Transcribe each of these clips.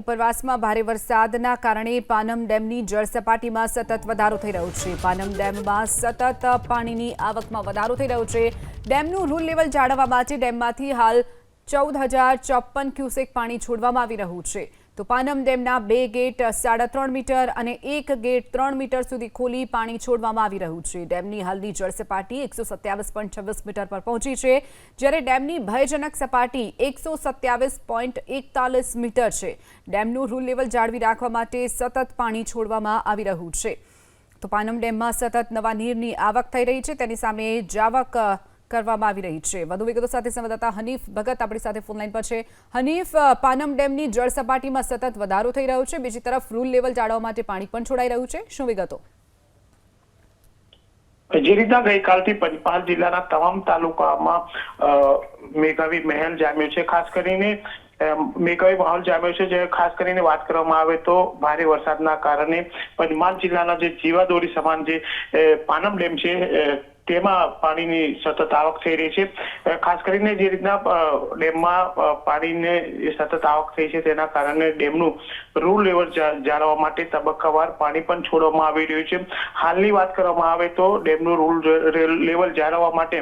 ઉપરવાસમાં ભારે વરસાદના કારણે પાનમ ડેમની જળ સપાટીમાં સતત વધારો થઈ રહ્યો છે. પાનમ ડેમમાં સતત પાણીની આવકમાં વધારો થઈ રહ્યો છે. ડેમનું રૂલ લેવલ જાળવવા માટે ડેમમાંથી હાલ ચૌદ હજાર ચોપન ક્યુસેક પાણી છોડવામાં આવી રહ્યું છે. તો પાનમ ડેમના બે ગેટ સાડા ત્રણ મીટર અને એક ગેટ ત્રણ મીટર સુધી ખોલી પાણી છોડવામાં આવી રહ્યું છે. ડેમની હાલની જળ સપાટી એકસો સત્યાવીસ પોઈન્ટ છવ્વીસ મીટર પર પહોંચી છે, જ્યારે ડેમની ભયજનક સપાટી એકસો સત્યાવીસ પોઈન્ટ એકતાલીસ મીટર છે. ડેમનું રૂલ લેવલ જાળવી રાખવા માટે સતત પાણી છોડવામાં આવી રહ્યું છે. તો પાનમ ડેમમાં સતત નવા નીરની આવક થઈ રહી છે. તેની સામે જાવક કરવામાં આવી રહી છે. વધુ વિગતો સાથે સંવાદદાતા હનીફ ભગત આપણી સાથે ફોનલાઈન પર છે. હનીફ પાનમ ડેમની જળ સપાટીમાં સતત વધારો થઈ રહ્યો છે. બીજી તરફ રૂલ લેવલ જાળવવા માટે પાણી પણ છોડાઈ રહ્યું છે. શું વિગતો? જે રીતના ગઈકાલથી પંચમહાલ જિલ્લાના તમામ તાલુકામાં મેઘાવી મહેલ જામ્યો છે. ખાસ કરીને મેઘાવી માહોલ જામ્યો છે. જે ખાસ કરીને વાત કરવામાં આવે તો ભારે વરસાદના કારણે પંચમહાલ જિલ્લાના જે જીવાદોરી સમાન જે પાનમ ડેમ છે તેમાં પાણીની સતત આવક થઈ રહી છે. ખાસ કરીને જે રીતના ડેમમાં પાણીને સતત આવક થઈ છે તેના કારણે ડેમનું રૂલ લેવલ જાળવવા માટે તબક્કાવાર પાણી પણ છોડવામાં આવી રહ્યું છે. હાલની વાત કરવામાં આવે તો ડેમનું રૂલ લેવલ જાળવવા માટે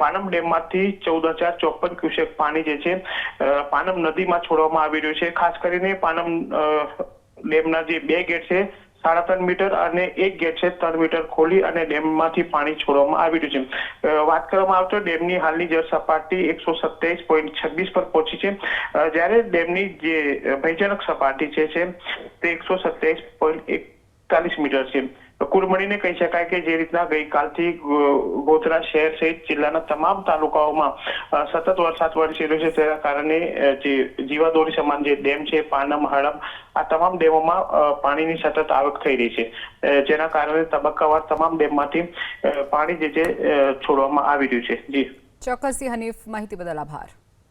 પાનમ ડેમમાંથી ચૌદ હજાર ચોપન ક્યુસેક પાણી જે છે પાનમ નદીમાં છોડવામાં આવી રહ્યું છે. ખાસ કરીને પાનમ ડેમના જે બે ગેટ છે સાડા ત્રણ મીટર અને એક ગેટ છે, ત્રણ મીટર ખોલી અને ડેમમાંથી પાણી છોડવામાં આવી રહ્યું છે વાત કરવામાં આવે ડેમની હાલની જળ સપાટી એકસો સત્યાવીસ પોઈન્ટ છવ્વીસ પર પહોંચી છે. જ્યારે ડેમની જે ભયજનક સપાટી છે, તે એકસો સત્યાવીસ પોઈન્ટ એકતાલીસ મીટર છે. કુલ મળીને કહી શકાય કે જે રીતના ગઈકાલથી ગોધરા શહેર સહિત જિલ્લાના તમામ તાલુકાઓમાં સતત વરસાદ વરસી રહ્યો છે, તેના કારણે જે જીવાદોરી સમાન જે ડેમ છે, પાનમ હડમ આ તમામ ડેમોમાં પાણીની સતત આવક થઈ રહી છે. જેના કારણે તબક્કાવાર તમામ ડેમમાંથી પાણી જે છે છોડવામાં આવી રહ્યું છે. જી. ચોક્કસથી હનીફ, માહિતી બદલ આભાર.